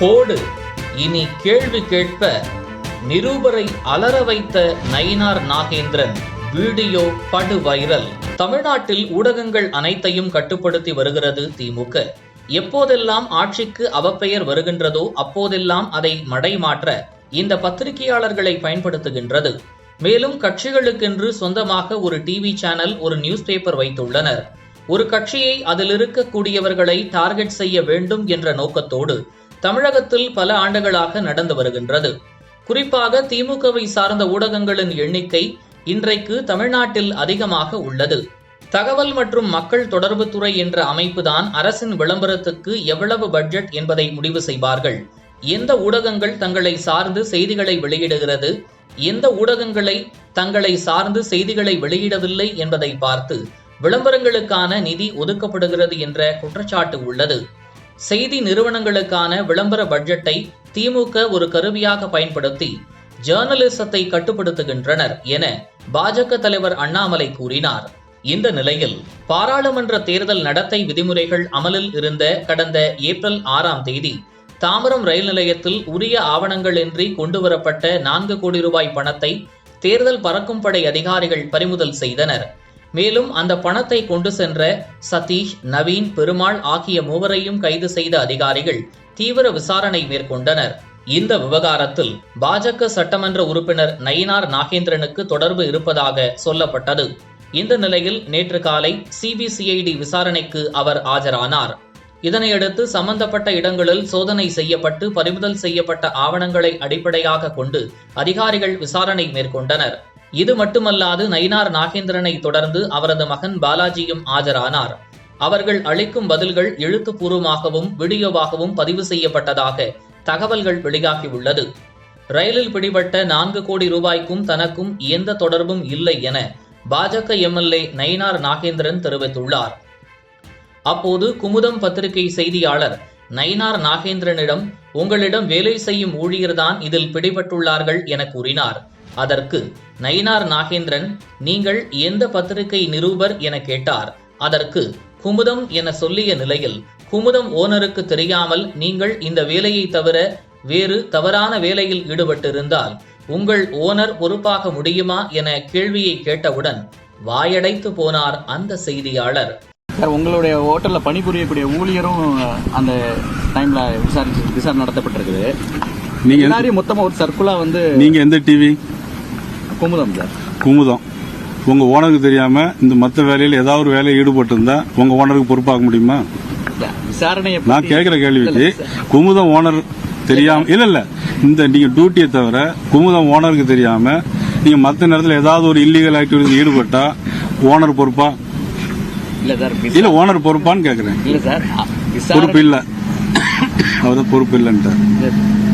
போடு. இனி கேள்வி கேட்ப. நிரூபரை அலற வைத்த நயினார் நாகேந்திரன் வீடியோ படு வைரல். தமிழ்நாட்டில் ஊடகங்கள் அனைத்தையும் கட்டுப்படுத்தி வருகிறது திமுக. எப்போதெல்லாம் ஆட்சிக்கு அவப்பெயர் வருகின்றதோ அப்போதெல்லாம் அதை மடைமாற்ற இந்த பத்திரிகையாளர்களை பயன்படுத்துகின்றது. மேலும் கட்சிகளுக்கென்று சொந்தமாக ஒரு டிவி சேனல் ஒரு நியூஸ் பேப்பர் வைத்துள்ளனர். ஒரு கட்சியை அதில் இருக்கக்கூடியவர்களை டார்கெட் செய்ய வேண்டும் என்ற நோக்கத்தோடு தமிழகத்தில் பல ஆண்டுகளாக நடந்து வருகின்றது. குறிப்பாக திமுகவை சார்ந்த ஊடகங்களின் எண்ணிக்கை இன்றைக்கு தமிழ்நாட்டில் அதிகமாக உள்ளது. தகவல் மற்றும் மக்கள் தொடர்புத்துறை என்ற அமைப்புதான் அரசின் விளம்பரத்துக்கு எவ்வளவு பட்ஜெட் என்பதை முடிவு செய்வார்கள். எந்த ஊடகங்கள் தங்களை சார்ந்து செய்திகளை வெளியிடுகிறது? எந்த ஊடகங்களை தங்களை சார்ந்து செய்திகளை வெளியிடவில்லை என்பதை பார்த்து விளம்பரங்களுக்கான நிதி ஒதுக்கப்படுகிறது என்ற குற்றச்சாட்டு உள்ளது. செய்தி நிறுவனங்களுக்கான விளம்பர பட்ஜெட்டை திமுக ஒரு கருவியாக பயன்படுத்தி ஜேர்னலிசத்தை கட்டுப்படுத்துகின்றனர் என பாஜக தலைவர் அண்ணாமலை கூறினார். இந்த நிலையில் பாராளுமன்ற தேர்தல் நடத்தை விதிமுறைகள் அமலில் இருந்த கடந்த ஏப்ரல் ஆறாம் தேதி தாம்பரம் ரயில் நிலையத்தில் உரிய ஆவணங்களின்றி கொண்டுவரப்பட்ட நான்கு கோடி ரூபாய் பணத்தை தேர்தல் பறக்கும் படை அதிகாரிகள் பறிமுதல் செய்தனர். மேலும் அந்த பணத்தை கொண்டு சென்ற சதீஷ் நவீன் பெருமாள் ஆகிய மூவரையும் கைது செய்த அதிகாரிகள் தீவிர விசாரணை மேற்கொண்டனர். இந்த விவகாரத்தில் பாஜக சட்டமன்ற உறுப்பினர் நயினார் நாகேந்திரனுக்கு தொடர்பு இருப்பதாக சொல்லப்பட்டது. இந்த நிலையில் நேற்று காலை சிபிசிஐடி விசாரணைக்கு அவர் ஆஜரானார். இதனையடுத்து சம்பந்தப்பட்ட இடங்களில் சோதனை செய்யப்பட்டு பறிமுதல் செய்யப்பட்ட ஆவணங்களை அடிப்படையாக கொண்டு அதிகாரிகள் விசாரணை மேற்கொண்டனர். இது மட்டுமல்லாது நயினார் நாகேந்திரனை தொடர்ந்து அவரது மகன் பாலாஜியும் ஆஜரானார். அவர்கள் அளிக்கும் பதில்கள் எழுத்துப்பூர்வமாகவும் வீடியோவாகவும் பதிவு செய்யப்பட்டதாக தகவல்கள் வெளியாகியுள்ளது. ரயிலில் பிடிபட்ட நான்கு கோடி ரூபாய்க்கும் தனக்கும் எந்த தொடர்பும் இல்லை என பாஜக எம்எல்ஏ நயினார் நாகேந்திரன் தெரிவித்துள்ளார். அப்போது குமுதம் பத்திரிகை செய்தியாளர் நயினார் நாகேந்திரனிடம் உங்களிடம் வேலை செய்யும் ஊழியர்தான் இதில் பிடிபட்டுள்ளார்கள் என கூறினார். அதற்கு நயினார் நாகேந்திரன் நீங்கள் எந்த பத்திரிகை நிருபர் என கேட்டார். அதற்கு குமுதம் என சொல்லிய நிலையில் குமுதம் ஓனருக்கு தெரியாமல் நீங்கள் இந்த வேலையை தவிர வேறு தவறான வேலையில் ஈடுபட்டிருந்தால் உங்கள் ஓனர் பொறுப்பாக முடியுமா என கேள்வியை கேட்டவுடன் வாயடைத்து போனார் அந்த செய்தியாளர். சார் உங்களுடைய ஹோட்டலில் பணிபுரியக்கூடிய ஊழியரும் அந்த டைம்ல விசாரிச்சு விசாரணை நடத்தப்பட்டிருக்குது. நீங்க எந்த- எல்லாரையும் மொத்தமா ஒரு சர்க்குலா வந்து நீங்க எந்த டிவி? குமுதம் சார். குமுதம். உங்க ஓனருக்கு தெரியாம இந்த மத்த வேலையில ஏதாவது ஒரு வேலையில் ஈடுபட்டு இருந்தா உங்க ஓனருக்கு பொறுப்பாக முடியுமா? விசாரணையை நான் கேட்கிற கேள்விக்கு. குமுதம் ஓனர் தெரியாம இல்ல இல்ல. இந்த நீங்க டியூட்டியை தவிர குமுதம் ஓனருக்கு தெரியாம நீங்க மத்த நேரத்தில் ஏதாவது ஒரு இல்லீகல் ஆக்டிவிட்டி ஈடுபட்டா ஓனர் பொறுப்பா? இல்ல சார் இல்ல ஓனர் பொறுப்பான்னு கேக்குறேன் இல்ல சார் பொறுப்பு இல்ல. அவர் பொறுப்பு இல்லைன்ட்டார். இல்ல,